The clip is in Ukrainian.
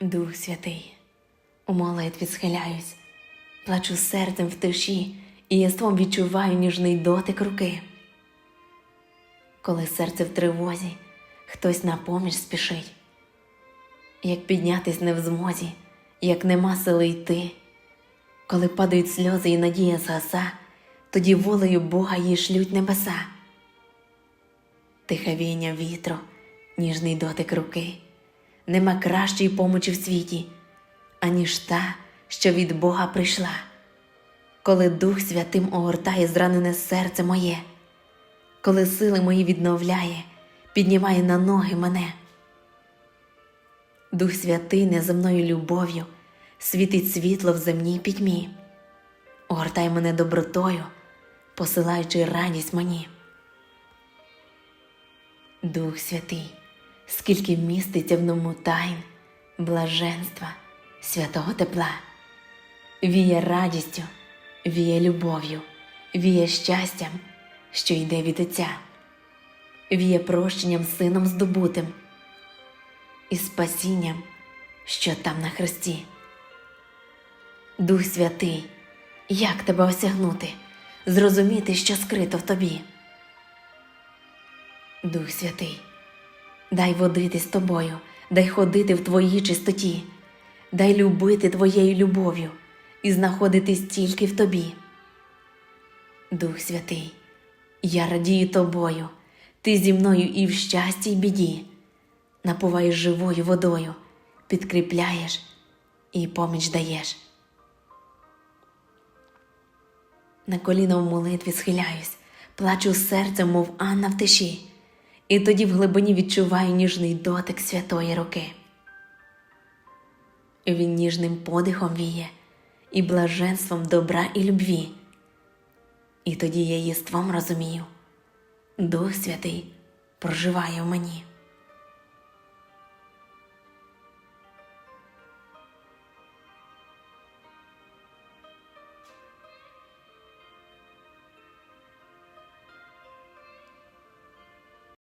Дух Святий, у молитві схиляюсь, плачу серцем в тиші і єством відчуваю ніжний дотик руки. Коли серце в тривозі, хтось на поміч спішить, як піднятись не в змозі, як нема сили йти, коли падають сльози і надія згаса, тоді волею Бога їй шлють небеса. Тихе війня вітру, ніжний дотик руки, нема кращої помочі в світі, аніж та, що від Бога прийшла, коли Дух Святим огортає зранене серце моє, коли сили мої відновляє, піднімає на ноги мене. Дух Святий неземною любов'ю світить світло в земній пітьмі, огортай мене добротою, посилаючи радість мені. Дух Святий, скільки міститься в ньому тайн, блаженства, святого тепла, віє радістю, віє любов'ю, віє щастям, що йде від Отця, віє прощенням сином здобутим і спасінням, що там на хресті. Дух Святий, як тебе осягнути, зрозуміти, що скрито в тобі. Дух Святий, дай водити з тобою, дай ходити в твоїй чистоті, дай любити твоєю любов'ю і знаходитись тільки в тобі. Дух Святий, я радію тобою, ти зі мною і в щасті, й біді, напуваєш живою водою, підкріпляєш і поміч даєш. На коліна в молитві схиляюсь, плачу серцем, мов Анна в тиші, і тоді в глибині відчуваю ніжний дотик святої руки. Він ніжним подихом віє і блаженством добра і любві. І тоді я єством розумію, Дух Святий проживає в мені.